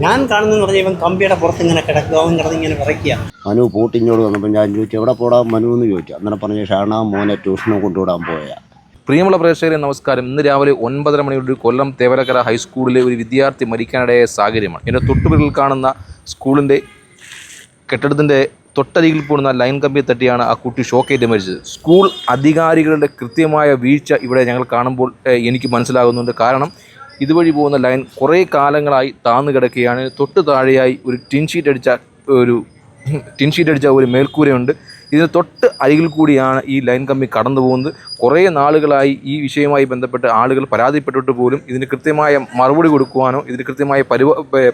ഞാൻ കാണുന്നു പറഞ്ഞാൽ ഇവൻ കമ്പിയുടെ പുറത്ത് ഇങ്ങനെ കിടക്കുക അവൻ കിടന്ന് ഇങ്ങനെ വിറയ്ക്കുക. മനു പൂട്ടിഞ്ഞോട് വന്നപ്പോൾ ഞാൻ ചോദിച്ചു എവിടെ പോടാ മനു? എന്ന് ചോദിച്ചു. അന്നേരം പറഞ്ഞ ഷാണ മോനെ ട്യൂഷനും കൊണ്ടുവിടാൻ പോയ. പ്രിയമുള്ള പ്രേക്ഷകരെ നമസ്കാരം. ഇന്ന് രാവിലെ ഒൻപതര മണിയോട് കൊല്ലം തേവരക്കര ഹൈസ്കൂളിലെ ഒരു വിദ്യാർത്ഥി മരിക്കാനിടയായ സാഹചര്യമാണ്. എന്റെ തൊട്ടുപിറകിൽ കാണുന്ന സ്കൂളിന്റെ കെട്ടിടത്തിന്റെ തൊട്ടരികിൽ പോകുന്ന ലൈൻ കമ്പിയെ തട്ടിയാണ് ആ കുട്ടി ഷോക്കേറ്റ് മരിച്ചത്. സ്കൂൾ അധികാരികളുടെ കൃത്യമായ വീഴ്ച ഇവിടെ ഞങ്ങൾ കാണുമ്പോൾ എനിക്ക് മനസ്സിലാകുന്നുണ്ട്. കാരണം ഇതുവഴി പോകുന്ന ലൈൻ കുറേ കാലങ്ങളായി താന്നു കിടക്കുകയാണ്. തൊട്ട് താഴെയായി ഒരു ടിൻ ഷീറ്റ് അടിച്ച ഒരു ടിൻ ഷീറ്റ് അടിച്ച ഒരു മേൽക്കൂരയുണ്ട്. ഇതിന് തൊട്ട് അരികിൽ കൂടിയാണ് ഈ ലൈൻ കമ്പി കടന്നു പോകുന്നത്. കുറേ നാളുകളായി ഈ വിഷയവുമായി ബന്ധപ്പെട്ട് ആളുകൾ പരാതിപ്പെട്ടിട്ട് പോലും ഇതിന് കൃത്യമായ മറുപടി കൊടുക്കുവാനോ ഇതിന് കൃത്യമായ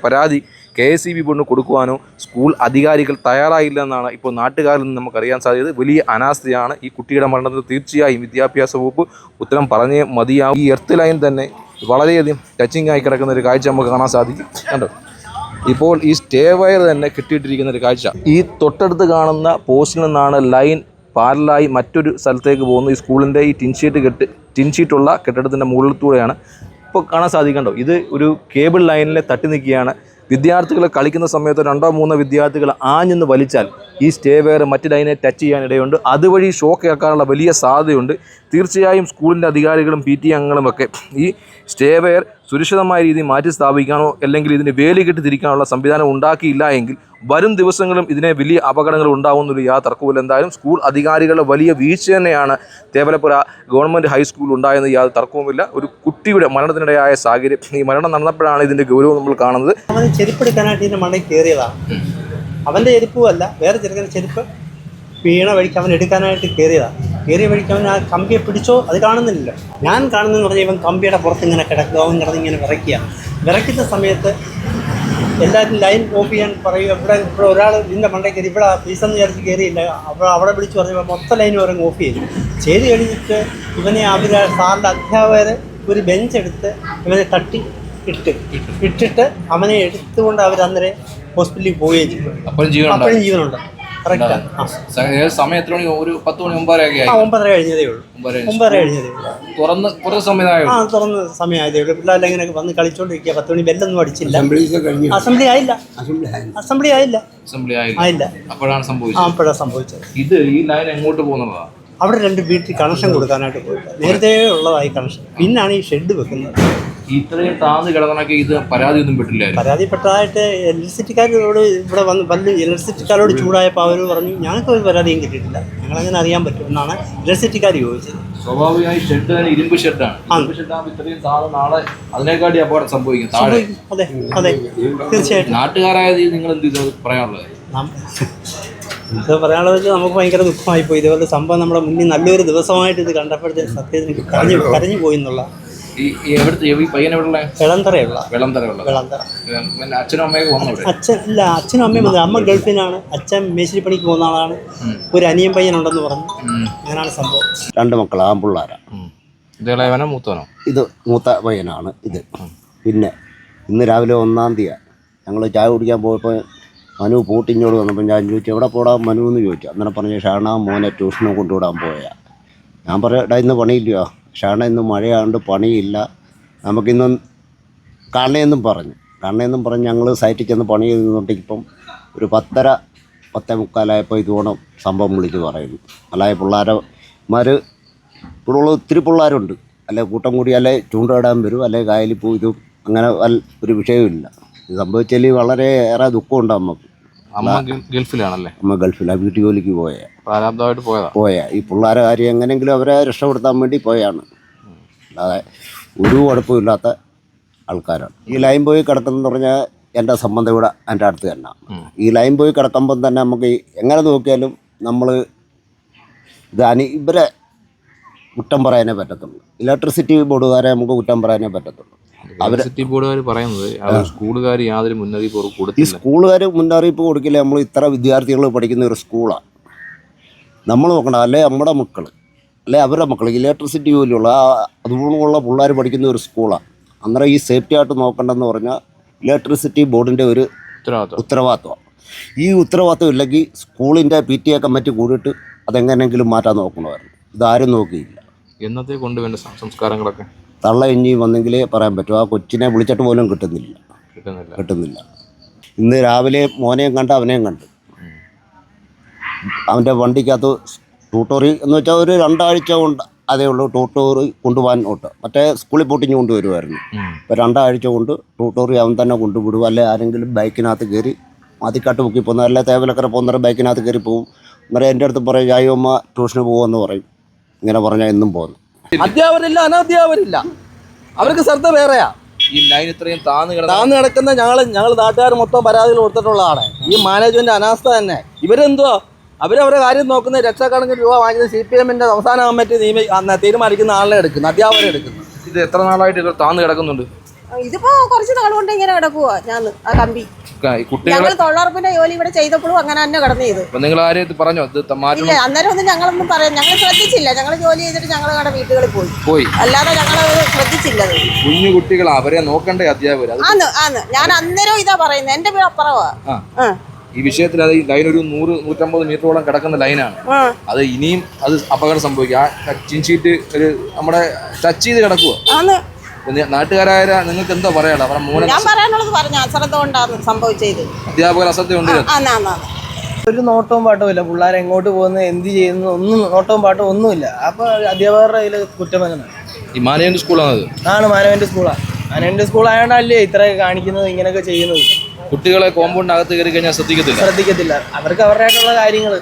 പരാതി കെ എസ് ഇ ബി കൊടുക്കുവാനോ സ്കൂൾ അധികാരികൾ തയ്യാറായില്ല എന്നാണ് ഇപ്പോൾ നാട്ടുകാരിൽ നിന്ന് നമുക്കറിയാൻ സാധിക്കുന്നത് വലിയ അനാസ്ഥയാണ് ഈ കുട്ടിയുടെ മരണത്തിൽ തീർച്ചയായും വിദ്യാഭ്യാസ വകുപ്പ് ഉത്തരം പറഞ്ഞേ മതിയാവും. ഈ എർത്ത് ലൈൻ തന്നെ വളരെയധികം ടച്ചിങ് ആയി കിടക്കുന്ന ഒരു കാഴ്ച നമുക്ക് കാണാൻ സാധിക്കും. കണ്ടോ? ഇപ്പോൾ ഈ സ്റ്റേ വയർ തന്നെ കിട്ടിയിട്ടിരിക്കുന്ന ഒരു കാഴ്ച. ഈ തൊട്ടടുത്ത് കാണുന്ന പോസ്റ്റിൽ നിന്നാണ് ലൈൻ പാരലായി മറ്റൊരു സ്ഥലത്തേക്ക് പോകുന്നത്. ഈ സ്കൂളിന്റെ ഈ ടിൻഷീറ്റ് കെട്ട് ടിൻഷീറ്റുള്ള കെട്ടിടത്തിന്റെ മുകളിലൂടെയാണ്. ഇപ്പോൾ കാണാൻ സാധിക്കണ്ടോ ഇത് ഒരു കേബിൾ ലൈനിൽ തട്ടി നിൽക്കുകയാണ്. വിദ്യാർത്ഥികൾ കളിക്കുന്ന സമയത്ത് രണ്ടോ മൂന്നോ വിദ്യാർത്ഥികൾ ആഞ്ഞെന്ന് വലിച്ചാൽ ഈ സ്റ്റേ വെയർ മറ്റ് ലൈനെ ടച്ച് ചെയ്യാനിടയുണ്ട് അതുവഴി ഷോക്ക് ആക്കാനുള്ള വലിയ സാധ്യതയുണ്ട്. തീർച്ചയായും സ്കൂളിന്റെ അധികാരികളും പി ടി അംഗങ്ങളും ഒക്കെ ഈ സ്റ്റേ വെയർ സുരക്ഷിതമായ രീതിയിൽ മാറ്റി സ്ഥാപിക്കാനോ അല്ലെങ്കിൽ ഇതിന് വേലി കെട്ടി തിരിക്കാനുള്ള സംവിധാനം ഉണ്ടാക്കിയില്ല എങ്കിൽ വരും ദിവസങ്ങളും ഇതിനെ വലിയ അപകടങ്ങൾ ഉണ്ടാകുന്നൊരു യാ തർക്കമില്ല എന്തായാലും സ്കൂൾ അധികാരികളുടെ വലിയ വീഴ്ച തന്നെയാണ് തേവലപ്പുര ഗവൺമെന്റ് ഹൈസ്കൂൾ ഉണ്ടായെന്ന് യാതൊരു തർക്കവുമില്ല. ഒരു കുട്ടിയുടെ മരണത്തിനിടയായ സാഹചര്യം. ഈ മരണം നടന്നപ്പോഴാണ് ഇതിന്റെ ഗൗരവം നമ്മൾ കാണുന്നത്. അവന് ചെരുപ്പെടുക്കാനായിട്ട് ഇതിന്റെ മണ്ണിൽ കയറിയതാണ് അവന്റെ വേറെ ചെറുക്കന്റെ ചെരുപ്പ് വീണ വഴിക്ക് അവൻ എടുക്കാനായിട്ട് കയറിയതാണ് കയറിയ വഴിക്ക് അവൻ ആ കമ്പിയെ പിടിച്ചോ? അത് കാണുന്നില്ലല്ലോ. ഞാൻ കാണുന്നതെന്ന് പറഞ്ഞാൽ ഇവൻ കമ്പിയുടെ പുറത്ത് ഇങ്ങനെ കിടക്കുക അവൻ കിടന്ന് ഇങ്ങനെ വിറയ്ക്കുക വിറയ്ക്കുന്ന സമയത്ത് എല്ലാവരും ലൈൻ ഓഫ് ചെയ്യാൻ പറയും ഇവിടെ ഇവിടെ ഒരാൾ ഇതിന്റെ മണ്ടേ കയറി ഇവിടെ ഫീസെന്ന് വിചാരിച്ച് കയറിയില്ല. അവിടെ അവിടെ വിളിച്ച് പറഞ്ഞപ്പോൾ മൊത്തം ലൈൻ വരെ ഓഫ് ചെയ്തു. ചെയ്ത് കഴിഞ്ഞിട്ട് ഇവനെ അവർ സാറിന്റെ അധ്യാപകർ ഒരു ബെഞ്ച് എടുത്ത് ഇവനെ തട്ടി ഇട്ട്. ഇട്ടിട്ട് അവനെ എടുത്തുകൊണ്ട് അവർ അന്നേരം ഹോസ്പിറ്റലിൽ പോവുകയും ചെയ്തു. അപ്പോഴും ജീവനുണ്ട് സമയം എത്ര മണി ഒരു പത്ത് മണി മുമ്പാരൊക്കെ ആയി. ഒമ്പതര കഴിഞ്ഞതേ ഉള്ളൂ. ഒമ്പതര കഴിഞ്ഞതേ ഉള്ളൂ. തുറന്ന് കുറച്ച് സമയമായോ? ആ തുറന്ന് സമയമായതേ ഉള്ളൂ. പിള്ളേരെല്ലാം ഇങ്ങനെ വന്ന് കളിച്ചോണ്ടിരിക്കുക. പത്ത് മണി ബെല്ലൊന്നും അടിച്ചില്ല. അസംബ്ലി ആയില്ല. അസംബ്ലി ആയില്ല. അസംബ്ലി ആയില്ല. ആയില്ല. അപ്പോഴാണ് ആ സംഭവിച്ചത് അപ്പോഴാണ് സംഭവിച്ചത്. ഇത് ഈ ലൈൻ എങ്ങോട്ട് പോകുന്നതാ? അവിടെ രണ്ട് വീട്ടിൽ കണക്ഷൻ കൊടുക്കാനായിട്ട് പോയിട്ട്. നേരത്തെ ഉള്ളതായി കണക്ഷൻ പിന്നാണ് ഈ ഷെഡ് വെക്കുന്നത്. ഇത്രയും താന്ന് കിടന്നൊക്കെ ഇത് പരാതി ഒന്നും പെട്ടില്ലായിരുന്നു. പരാതിപ്പെട്ടതായിട്ട് ഇലക്ട്രിസിറ്റിക്കാരോട് ഇവിടെ വന്ന് വല്ല ഇലക്ട്രിസിറ്റിക്കാരോട് ചൂടായപ്പോൾ അവർ പറഞ്ഞു ഞങ്ങൾക്ക് ഒരു പരാതിയും കിട്ടിയിട്ടില്ല. ഞങ്ങളങ്ങനെ അറിയാൻ പറ്റും എന്നാണ് ഇലക്ട്രിസിറ്റിക്കാർ ചോദിച്ചത്. സ്വാഭാവികമായി ഷെഡ് തന്നെ ഇരുമ്പ് ഷെഡാണ് ആ. ഇരുമ്പ് ഷെഡാകുമ്പോൾ ഇത്രയും താന്ന് നാളെ അതിനെക്കാട്ടി അപകടം സംഭവിക്കും. താഴെ. അതെ അതെ. തീർച്ചയായിട്ടും. നാട്ടുകാരായത് നിങ്ങൾ എന്ത് ഇത് പറയാനുള്ളത്. ഇത് പറയാനുള്ളത് നമുക്ക് ഭയങ്കര ദുഃഖമായി പോയി ഇതുപോലെ സംഭവം നമ്മുടെ മുന്നിൽ നല്ലൊരു ദിവസമായിട്ട് ഇത് കണ്ടപ്പോഴത്തേക്ക് സത്യത്തിന് കരഞ്ഞു. കരഞ്ഞു പോയി എന്നുള്ള ഈ ഈ എവിടുത്തെ ഈ പയ്യൻ എവിടെയുള്ള വിളന്തറയുള്ള. വെള്ളം വിളന്തറ. പിന്നെ അച്ഛനും അമ്മയൊക്കെ വന്നു ഇവിടെ? അച്ഛൻ ഇല്ല അച്ഛനും അമ്മയും വന്നത് അമ്മ ഗൾഫിനാണ് അച്ഛൻ മേശിരിപ്പണിക്ക് പോകുന്ന ആളാണ്. ഒരു അനിയൻ പയ്യനുണ്ടെന്ന് പറഞ്ഞു. അങ്ങനെയാണ് സംഭവം. രണ്ട് മക്കൾ ഇതേളവനോ മൂത്തവനോ? ഇത് മൂത്ത പയ്യനാണ് ഇത്. പിന്നെ ഇന്ന് രാവിലെ ഒന്നാം തീയതി ഞങ്ങൾ ചായ കുടിക്കാൻ പോയപ്പോൾ മനു പൂട്ടിഞ്ഞോട് വന്നപ്പോൾ ഞാൻ ചോദിച്ചു എവിടെ പോടാം മനു? എന്ന് ചോദിച്ചു. അന്നേരം പറഞ്ഞു ഷാണ മോനെ ട്യൂഷനും കൊണ്ടുവിടാൻ പോയാ ഞാൻ പറയടാ ഇന്ന് പണിയില്ലയോ? ഷാണ ഇന്ന് മഴയാണ്ട് പണിയില്ല. നമുക്കിന്ന് കാണണമെന്നും പറഞ്ഞു. കാണണമെന്നും പറഞ്ഞ് ഞങ്ങൾ സൈറ്റിൽ ചെന്ന് പണി ചെയ്തുകൊണ്ടിരിപ്പം ഒരു പത്തര പത്തേ മുക്കാലായപ്പോൾ ഇതുകൊണ്ട് സംഭവം വിളിച്ച് പറയുന്നു അല്ലാതെ പിള്ളേരമാർ ഇവിടെ ഒത്തിരി പിള്ളേരുണ്ട്. അല്ലെ കൂട്ടം കൂടി അല്ലെ ചൂണ്ടയിടാൻ വരും അല്ലെ കായലിൽ പോയി ഇതും അങ്ങനെ ഒരു വിഷയമില്ല ഇത് സംഭവിച്ചാൽ വളരെ ഏറെ ദുഃഖമുണ്ട് അമ്മയ്ക്ക് അമ്മ ഗൾ- ഗൾഫിലാണല്ലേ? അമ്മ ഗൾഫിൽ വീട്ടു ജോലിക്ക് പോയ. പ്രാരാബ്ധമായിട്ട് പോയതാ? പോയ. ഈ പിള്ളേരെ കാര്യം എങ്ങനെയെങ്കിലും അവരെ രക്ഷപ്പെടുത്താൻ വേണ്ടി പോയാണ്. അല്ലാതെ ഒരു കുഴപ്പമില്ലാത്ത ആൾക്കാരാണ്. ഈ ലൈൻ പോയി കിടക്കുന്നതെന്ന് പറഞ്ഞാൽ എന്റെ സംബന്ധം ഇവിടെ എന്റെ അടുത്ത് തന്നെ. ഈ ലൈൻ പോയി കിടക്കുമ്പം തന്നെ നമുക്ക് എങ്ങനെ നോക്കിയാലും നമ്മൾ ഇത് അനി ഇവരെ കുറ്റം പറയാനേ പറ്റത്തുള്ളൂ. ഇലക്ട്രിസിറ്റി ബോർഡുകാരെ നമുക്ക് കുറ്റം പറയാനേ പറ്റത്തുള്ളൂ. ബോർഡുകാർ പറയുന്നത് സ്കൂളുകാർ യാതൊരു മുന്നറിയിപ്പ് അവർക്ക് ഈ സ്കൂളുകാർ മുന്നറിയിപ്പ് കൊടുക്കില്ല. നമ്മൾ ഇത്ര വിദ്യാർത്ഥികൾ പഠിക്കുന്ന ഒരു സ്കൂളാണ് നമ്മൾ നോക്കണം അല്ലെ നമ്മുടെ മക്കൾ അല്ലെ അവരുടെ മക്കൾ ഇലക്ട്രിസിറ്റി പോലെയുള്ള അതുപോലുള്ള പിള്ളേർ പഠിക്കുന്ന ഒരു സ്കൂളാണ് അന്നേരം ഈ സേഫ്റ്റി ആയിട്ട് നോക്കണ്ടെന്ന് പറഞ്ഞാൽ ഇലക്ട്രിസിറ്റി ബോർഡിന്റെ ഒരു ഉത്തരവാദിത്വം. ഉത്തരവാദിത്വം. ഈ ഉത്തരവാദിത്വം ഇല്ലെങ്കിൽ സ്കൂളിന്റെ പി ടി എ കമ്മിറ്റി കൂടിയിട്ട് അതെങ്ങനെയെങ്കിലും മാറ്റാൻ നോക്കണമായിരുന്നു. ഇതാരും നോക്കിയില്ല. എന്നത്തെ സം- സംസ്കാരങ്ങളൊക്കെ? തള്ള ഇനി വന്നെങ്കിലേ പറയാൻ പറ്റും. ആ കൊച്ചിനെ വിളിച്ചിട്ട് പോലും കിട്ടുന്നില്ല. കിട്ടുന്നില്ല. കിട്ടുന്നില്ല. ഇന്ന് രാവിലെ മോനെയും കണ്ട് അവനെയും കണ്ട്. അവന്റെ വണ്ടിക്കകത്ത് ട്യൂട്ടോറി എന്ന് വെച്ചാൽ ഒരു രണ്ടാഴ്ച കൊണ്ട് അതേ ഉള്ളൂ ട്യൂട്ടോറി കൊണ്ടുപോകാൻ ഓട്ട് മറ്റേ സ്കൂളിൽ പോട്ടിഞ്ഞ് കൊണ്ടുവരുമായിരുന്നു. ഇപ്പോൾ രണ്ടാഴ്ച കൊണ്ട് ട്യൂട്ടോറി അവൻ തന്നെ കൊണ്ടുവിടും. അല്ലെ ആരെങ്കിലും ബൈക്കിനകത്ത് കയറി മതിക്കാട്ട് മുക്കി പോകുന്ന അല്ലെ തേവലക്കര പോകുന്നവരെ ബൈക്കിനകത്ത് കയറി പോകും. അന്നേരം എന്റെ അടുത്ത് പറയും ജായമ്മ ട്യൂഷന് പോകുമെന്ന് പറയും. ഇങ്ങനെ പറഞ്ഞാൽ എന്നും പോകുന്നു. അധ്യാപകരില്ല അനധ്യാപകരില്ല. അവർക്ക് ശ്രദ്ധ വേറെയാ. ഈ ലൈൻ ഇത്രയും താന്ന് കിടന്ന താന്ന് കിടക്കുന്ന ഞങ്ങൾ ഞങ്ങൾ നാട്ടുകാർ മൊത്തം പരാതികൾ കൊടുത്തിട്ടുള്ളതാണ്. ഈ മാനേജ്മെന്റ് അനാസ്ഥ തന്നെ. ഇവരെന്തോ അവരവരെ കാര്യം നോക്കുന്ന ലക്ഷക്കണക്കിന് രൂപ വാങ്ങിക്കുന്ന സി പി എമ്മിന്റെ സംസ്ഥാന കമ്മിറ്റി നിയമ തീരുമാനിക്കുന്ന ആളിനെ എടുക്കുന്നു അധ്യാപകരെ എടുക്കുന്നു. ഇത് എത്ര നാളായിട്ട് ഇവർ താന്ന് കിടക്കുന്നുണ്ട്? ഇതിപ്പോ കുറച്ച് നാൾ കൊണ്ട് ഇങ്ങനെ കിടക്കുവാ ഞാൻ ആ കമ്പി. ഞങ്ങൾ തൊഴിലുറപ്പിന്റെ ജോലി ഇവിടെ ചെയ്തപ്പോഴും അങ്ങനെ തന്നെ കിടന്നു ചെയ്തു. നിങ്ങൾ പറഞ്ഞോ? ഇല്ല അന്നേരം ഒന്നും ഞങ്ങളൊന്നും പറയാം ഞങ്ങൾ ശ്രദ്ധിച്ചില്ല. ഞങ്ങൾ ജോലി ചെയ്തിട്ട് ഞങ്ങൾ ഞങ്ങളുടെ വീട്ടുകളിൽ പോയി. പോയി. അല്ലാതെ ഞങ്ങൾ ശ്രദ്ധിച്ചില്ല കുഞ്ഞു കുട്ടികൾ അവരെ നോക്കണ്ടേ അധ്യാപകർ ആന്ന് ആന്ന്. ഞാൻ അന്നേരം ഇതാ പറയുന്നത് എന്റെ പേര് അപ്പുറവാ. ഈ വിഷയത്തിൽ അത് ലൈൻ ഒരു നൂറ് നൂറ്റമ്പത് മീറ്ററോളം കിടക്കുന്ന ലൈനാണ്. അത് ഇനിയും അത് അപകടം സംഭവിക്കും. ആ ടച്ചിങ് ഷീറ്റ് ഒരു നമ്മുടെ ടച്ച് ചെയ്ത് കിടക്കുക നാട്ടുകാരായ നിങ്ങൾക്ക് എന്താ പറയാനുള്ളത്? അവരുടെ മൂല ഞാൻ പറയാനുള്ളത് പറഞ്ഞു. അശ്രദ്ധ കൊണ്ടാണ് സംഭവിച്ചത്. അധ്യാപകർ അസത്യം കൊണ്ട് ഒരു നോട്ടവും പാട്ടവും ഇല്ല. പിള്ളേർ എങ്ങോട്ട് പോകുന്നത് എന്ത് ചെയ്യുന്നു ഒന്നും നോട്ടവും പാട്ടവും ഒന്നുമില്ല. അപ്പൊ അധ്യാപകരുടെ കയ്യിൽ കുറ്റം സ്കൂളാണ് ഈ സ്കൂളാണത് ആണ് മാനവന്റെ സ്കൂളാണ് മാനവന്റെ സ്കൂൾ ആയതുകൊണ്ടല്ലേ ഇത്രയൊക്കെ കാണിക്കുന്നത് ഇങ്ങനെയൊക്കെ ചെയ്യുന്നത്? കുട്ടികളെ കോമ്പൗണ്ട് അകത്ത് കയറി കഴിഞ്ഞാൽ ശ്രദ്ധിക്കത്തില്ല. ശ്രദ്ധിക്കത്തില്ല. അവർക്ക് അവരുടേതായിട്ടുള്ള കാര്യങ്ങൾ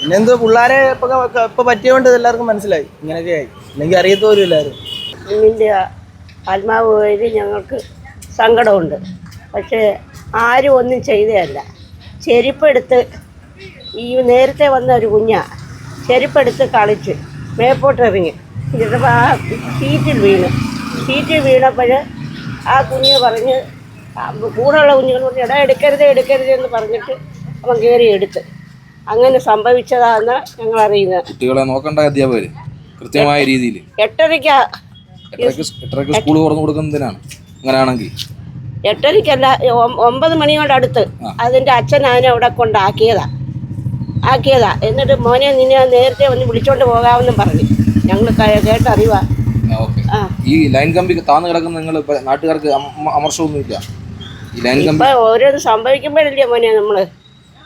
പിന്നെന്തോ പിള്ളേരെ ഇപ്പൊ ഇപ്പൊ പറ്റിയോണ്ട് എല്ലാവർക്കും മനസ്സിലായി. ഇങ്ങനെയൊക്കെ ആയി. അല്ലെങ്കിൽ അറിയത്തോലും ഇല്ലായിരുന്നു. ആത്മാവ് വഴി ഞങ്ങൾക്ക് സങ്കടമുണ്ട്. പക്ഷേ ആരും ഒന്നും ചെയ്തതല്ല. ചെരുപ്പെടുത്ത് ഈ നേരത്തെ വന്ന ഒരു കുഞ്ഞ ചെരുപ്പെടുത്ത് കളിച്ച് മേപ്പോട്ടിറങ്ങി ചിലപ്പോൾ ആ സീറ്റിൽ വീണു. സീറ്റിൽ വീണപ്പോൾ ആ കുഞ്ഞ് പറഞ്ഞ് കൂടെയുള്ള കുഞ്ഞുങ്ങൾ പറഞ്ഞ് എടാ എടുക്കരുത് എടുക്കരുത് എന്ന് പറഞ്ഞിട്ട് അവൻ കയറി എടുത്ത്. അങ്ങനെ സംഭവിച്ചതാണെന്ന് ഞങ്ങൾ അറിയുന്നത്. കുട്ടികളെ നോക്കണ്ട അധ്യാപകർ കൃത്യമായ രീതിയിൽ എട്ടരയ്ക്കാ എട്ടരക്ക് എട്ടരക്ക് സ്കൂൾ തുറന്നു കൊടുക്കുന്നതിനാണ്. അങ്ങനെയാണെങ്കിൽ. എട്ടരയ്ക്കല്ല ഒമ്പത് മണിയോട് അടുത്ത് അതിന്റെ അച്ഛൻ അതിനെ അവിടെ കൊണ്ടാക്കിയതാ. ആക്കിയതാ. എന്നിട്ട് മോനെ നിന്നെ നേരത്തെ ഒന്ന് വിളിച്ചോണ്ട് പോകാമെന്നും പറഞ്ഞു. ഞങ്ങൾ കേട്ടറിവാ. ഈ ലൈൻ കമ്പി താന്ന് കിടക്കുന്ന നിങ്ങൾ നാട്ടുകാർക്ക് അമ- അമർഷമൊന്നുമില്ല. ഈ ലൈൻ കമ്പി ഓരോന്ന് സംഭവിക്കുമ്പോഴല്ലേ മോനെ നമ്മൾ?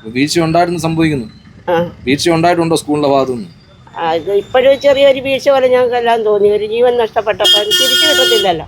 വീഴ്ച ഉണ്ടായിരുന്നു സംഭവിക്കുന്നു. വീഴ്ച ഉണ്ടായിട്ടുണ്ടോ സ്കൂളിന്റെ ഭാഗത്തുനിന്ന്? ഇപ്പോഴും ചെറിയൊരു വീഴ്ച പോലെ ഞങ്ങൾക്ക് എല്ലാം തോന്നി. ഒരു ജീവൻ നഷ്ടപ്പെട്ടപ്പോൾ തിരിച്ചു കിട്ടത്തില്ലല്ലോ.